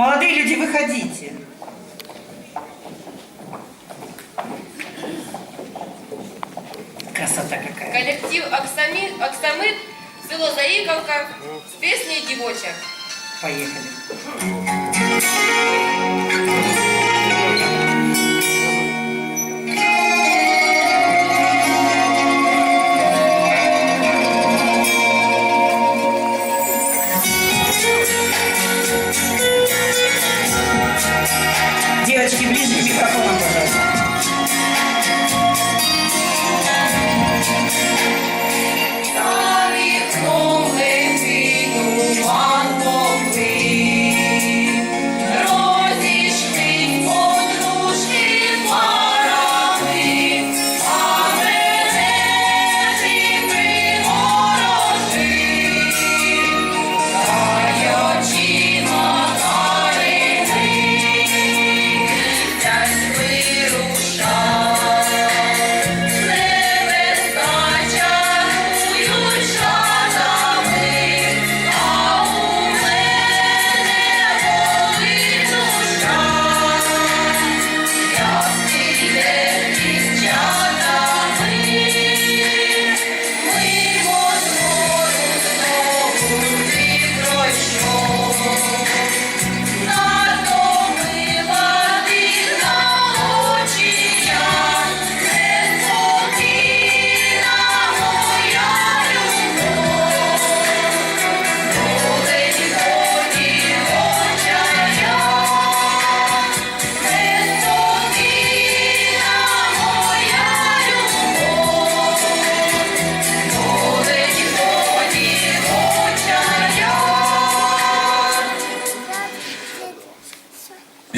Молодые люди, выходите. Красота какая. Колектив Оксамит, Оксамит, село Заиковка з піснею дівоча. Поехали.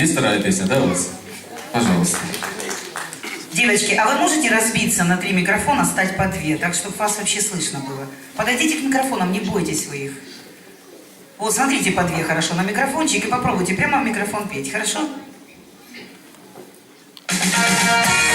Вторая песня, да, у вас? Пожалуйста. Девочки, а вы можете разбиться на три микрофона, стать по две, так чтобы вас вообще слышно было? Подойдите к микрофонам, не бойтесь вы их. Вот, смотрите по две хорошо на микрофончик и попробуйте прямо в микрофон петь, хорошо? Девушки,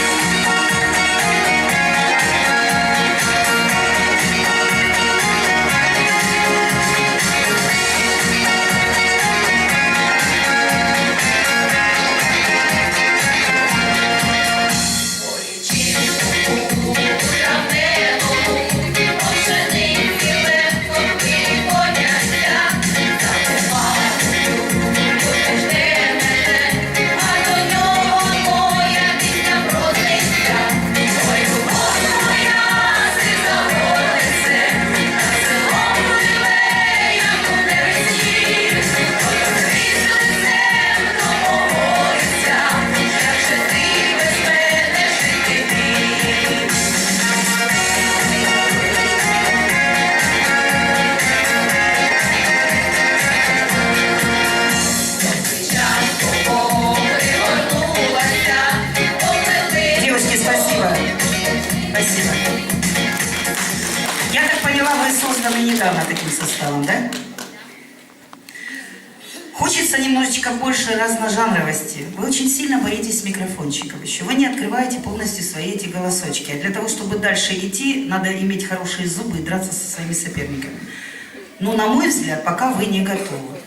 созданы недавно таким составом, да? Хочется немножечко больше разножанровости. Вы очень сильно боитесь микрофончиков еще. Вы не открываете полностью свои эти голосочки. А для того, чтобы дальше идти, надо иметь хорошие зубы и драться со своими соперниками. Но, на мой взгляд, пока вы не готовы.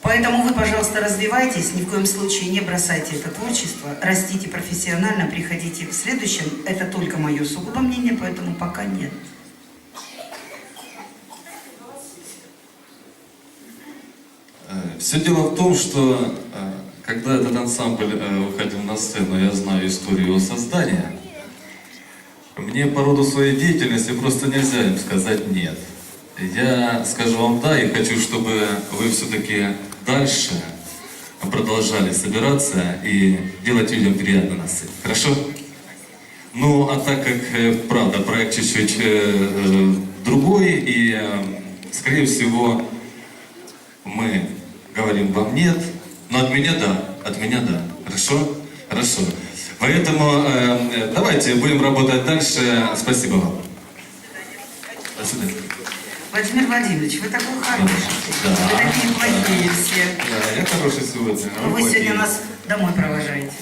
Поэтому вы, пожалуйста, развивайтесь, ни в коем случае не бросайте это творчество, растите профессионально, приходите в следующем. Это только мое сугубо мнение, поэтому пока нет. Все дело в том, что э, когда этот ансамбль э, выходил на сцену, я знаю историю его создания, мне по роду своей деятельности просто нельзя им сказать «нет». Я скажу вам «да» и хочу, чтобы вы все-таки дальше продолжали собираться и делать людям приятно на сцене. Хорошо? Ну, а так как, э, правда, проект чуть-чуть э, другой, и, скорее всего, мы говорим вам нет, но от меня да, от меня да. Хорошо? Хорошо. Поэтому э, э, давайте будем работать дальше. Спасибо вам. До свидания. Владимир Владимирович, вы такой хороший. Да. Вы такие плохие все. Да, я хороший сегодня. Вы работаю. сегодня нас домой провожаете.